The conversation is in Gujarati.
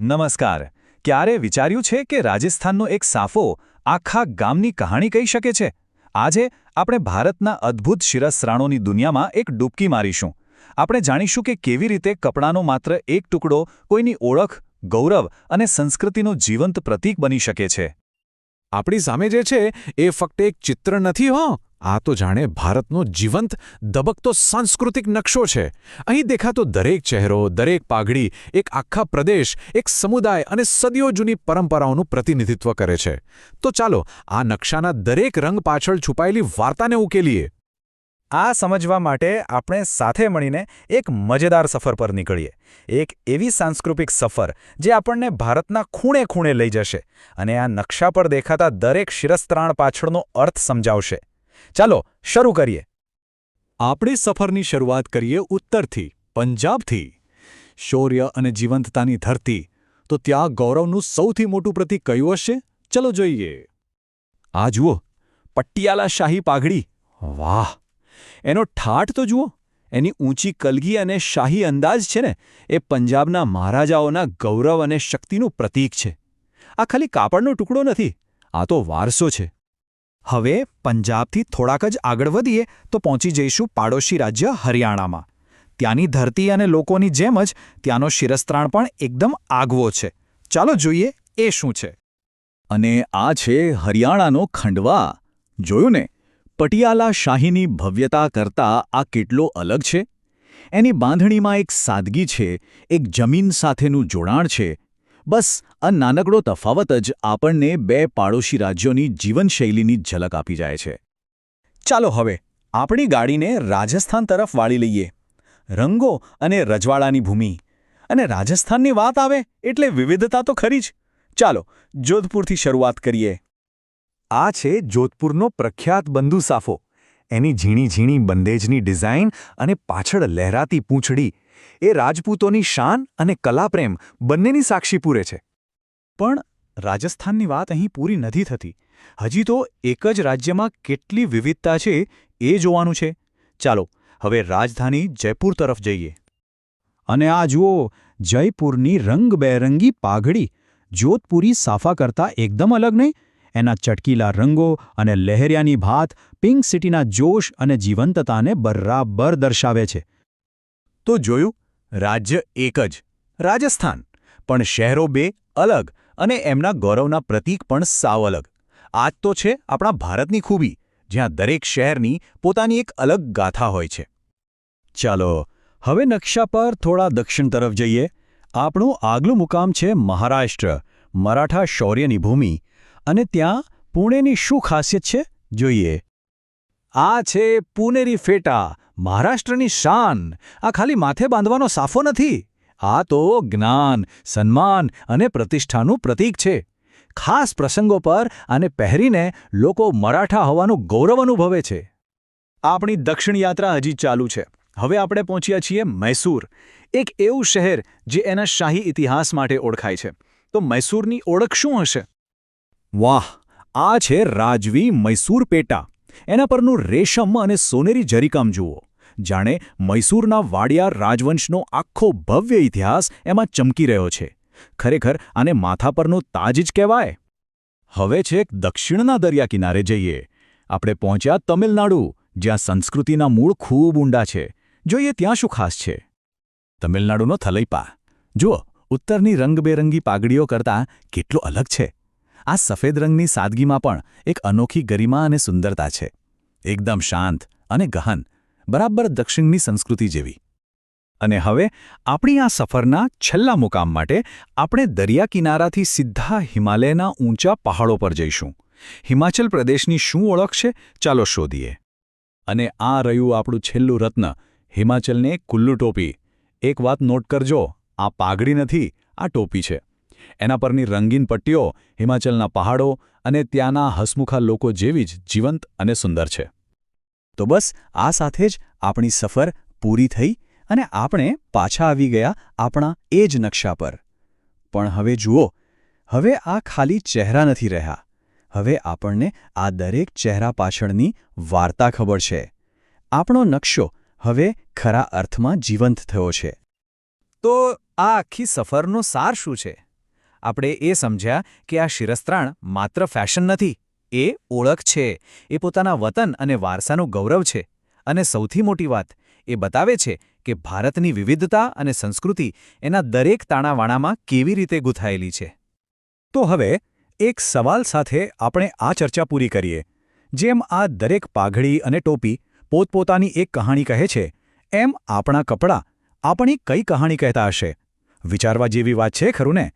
નમસ્કાર. ક્યારે વિચાર્યું છે કે રાજસ્થાનનો એક સાફો આખા ગામની કહાણી કહી શકે છે? આજે આપણે ભારતના અદ્ભુત શિરસ્ત્રાણોની દુનિયામાં એક ડૂબકી મારીશું. આપણે જાણીશું કે કેવી રીતે કપડાનો માત્ર એક ટુકડો કોઈની ઓળખ, ગૌરવ અને સંસ્કૃતિનું જીવંત પ્રતીક બની શકે છે. આપણી સામે જે છે એ ફક્ત એક ચિત્ર નથી, હો! આ તો જાણે ભારતનો જીવંત ધબકતો સાંસ્કૃતિક નકશો છે. અહીં દેખાતો દરેક ચહેરો, દરેક પાઘડી, એક આખા પ્રદેશ, એક સમુદાય અને સદીઓ જૂની પરંપરાઓનું પ્રતિનિધિત્વ કરે છે. તો ચાલો, આ નકશાના દરેક રંગ પાછળ છુપાયેલી વાર્તાને ઉકેલીએ. આ સમજવા માટે આપણે સાથે મળીને એક મજેદાર સફર પર નીકળીએ. એક એવી સાંસ્કૃતિક સફર જે આપણને ભારતના ખૂણે ખૂણે લઈ જશે અને આ નકશા પર દેખાતા દરેક શિરસ્ત્રાણ પાછળનો અર્થ સમજાવશે. ચાલો, શરૂ કરીએ. આપણે સફરની શરૂઆત કરીએ ઉત્તરથી, પંજાબથી. શૌર્ય અને જીવંતતાની ધરતી. તો ત્યાં ગૌરવનું સૌથી મોટું પ્રતિક કયું હશે? ચલો જોઈએ. આ જુઓ, પટિયાલા શાહી પાઘડી. વાહ! એનો ઠાઠ તો જુઓ, એની ઊંચી કલગી અને શાહી અંદાજ છે ને, એ પંજાબના મહારાજાઓના ગૌરવ અને શક્તિનું પ્રતીક છે. આ ખાલી કાપડનો ટુકડો નથી, આ તો વારસો છે. હવે પંજાબથી થોડાક જ આગળ વધીએ તો પહોંચી જઈશું પાડોશી રાજ્ય હરિયાણામાં. ત્યાંની ધરતી અને લોકોની જેમ જ ત્યાંનો શિરસ્ત્રાણ પણ એકદમ આગવો છે. ચાલો જોઈએ એ શું છે. અને આ છે હરિયાણાનો ખંડવા. જોયું ને? પટિયાલા શાહીની ભવ્યતા કરતાં આ કેટલો અલગ છે? એની બાંધણીમાં એક સાદગી છે, એક જમીન સાથેનું જોડાણ છે બસ, આ નાનકડો તફાવત જ આપણને બે પાડોશી રાજ્યોની જીવનશૈલીની ઝલક આપી જાય છે. ચાલો હવે, આપણી ગાડીને રાજસ્થાન તરફ વાળી લઈએ. રંગો અને રજવાડાની ભૂમિ. અને રાજસ્થાનની વાત આવે એટલે વિવિધતા તો ખરી જ. ચાલો, જોધપુરથી શરૂઆત કરીએ. આ છે જોધપુરનો પ્રખ્યાત બંધુ સાફો. એની ઝીણી ઝીણી બંદેજની ડિઝાઇન અને પાછળ લહેરાતી પૂંછડી. એ રાજપૂતોની શાન અને કલાપ્રેમ બંનેની સાક્ષી પૂરે છે. પણ રાજસ્થાનની વાત અહીં પૂરી નથી થતી. હજી તો એક જ રાજ્યમાં કેટલી વિવિધતા છે એ જોવાનું છે. ચાલો, હવે રાજધાની જયપુર તરફ જઈએ. અને આ જુઓ, જયપુરની રંગબેરંગી પાઘડી. જોધપુરી સાફા કરતાં એકદમ અલગ નહીં? એના ચટકીલા રંગો અને લહેરિયાની ભાત પિંક સિટીના જોશ અને જીવંતતાને બરાબર દર્શાવે છે. તો જોયું, રાજ્ય એક જ, રાજસ્થાન. પણ શહેરો બે અલગ અને એમના ગૌરવના પ્રતીક પણ સાવ અલગ. આ જ તો છે આપણા ભારતની ખૂબી, જ્યાં દરેક શહેરની પોતાની એક અલગ ગાથા હોય છે. ચાલો, હવે નકશા પર થોડા દક્ષિણ તરફ જઈએ. આપણું આગલું મુકામ છે મહારાષ્ટ્ર, મરાઠા શૌર્યની ભૂમિ. અને ત્યાં પુણેની શું ખાસિયત છે? જોઈએ. આ છે પુનેરી ફેટા, મહારાષ્ટ્રની શાન. આ ખાલી માથે બાંધવાનો સાફો નથી. આ તો જ્ઞાન, સન્માન અને પ્રતિષ્ઠાનું પ્રતીક છે. ખાસ પ્રસંગો પર આને પહેરીને લોકો મરાઠા હોવાનું ગૌરવ અનુભવે છે. આપણી દક્ષિણ યાત્રા હજી ચાલુ છે. હવે આપણે પહોંચ્યા છીએ મૈસૂર. એક એવું શહેર જે એના શાહી ઇતિહાસ માટે ઓળખાય છે. તો મૈસૂરની ઓળખ શું હશે? વાહ! આ છે રાજવી મૈસૂર પેટા. એના પરનું રેશમ અને સોનેરી જરીકામ જુઓ. જાણે મૈસૂરના વાડિયાર રાજવંશનો આખો ભવ્ય ઇતિહાસ એમાં ચમકી રહ્યો છે. ખરેખર આને માથા પરનો તાજ જ કહેવાય? હવે છેક દક્ષિણના દરિયા કિનારે જઈએ. આપણે પહોંચ્યા તમિલનાડુ, જ્યાં સંસ્કૃતિના મૂળ ખૂબ ઊંડા છે. જોઈએ ત્યાં શું ખાસ છે? તમિલનાડુનો થલૈપા. જુઓ, ઉત્તરની રંગબેરંગી પાઘડીઓ કરતાં કેટલો અલગ છે. આ સફેદ રંગની સાદગીમાં પણ એક અનોખી ગરિમા અને સુંદરતા છે. એકદમ શાંત અને ગહન, બરાબર દક્ષિણની સંસ્કૃતિ જેવી. અને હવે આપણી આ સફરના છેલ્લા મુકામ માટે આપણે દરિયા કિનારાથી સીધા હિમાલયના ઊંચા પહાડો પર જઈશું. હિમાચલ પ્રદેશની શું ઓળખ છે, ચાલો શોધીએ. અને આ રહ્યું આપણું છેલ્લું રત્ન, હિમાચલને કુલ્લુ ટોપી એક વાત નોટ કરજો, આ પાઘડી નથી, આ ટોપી છે. એના પરની રંગીન પટ્ટીઓ, હિમાચલના પહાડો અને ત્યાંના હસમુખા લોકો જેવી જ જીવંત અને સુંદર છે. તો બસ, આ સાથે જ આપણી સફર પૂરી થઈ અને આપણે પાછા આવી ગયા આપણા એ જ નકશા પર. પણ હવે જુઓ, હવે આ ખાલી ચહેરા નથી રહ્યા. હવે આપણને આ દરેક ચહેરા પાછળની વાર્તા ખબર છે. આપણો નકશો હવે ખરા અર્થમાં જીવંત થયો છે. તો આ આખી સફરનો સાર શું છે? આપણે એ સમજ્યા કે આ શિરસ્ત્રાણ માત્ર ફેશન નથી, એ ઓળખ છે. એ પોતાના વતન અને વારસાનું ગૌરવ છે. અને સૌથી મોટી વાત એ બતાવે છે કે ભારતની વિવિધતા અને સંસ્કૃતિ એના દરેક તાણાવાણામાં કેવી રીતે ગૂંથાયેલી છે. તો હવે એક સવાલ સાથે આપણે આ ચર્ચા પૂરી કરીએ, જેમ આ દરેક પાઘડી અને ટોપી પોતપોતાની એક કહાણી કહે છે, એમ આપણા કપડાં આપણી કઈ કહાણી કહેતા હશે? વિચારવા જેવી વાત છે ખરું ને?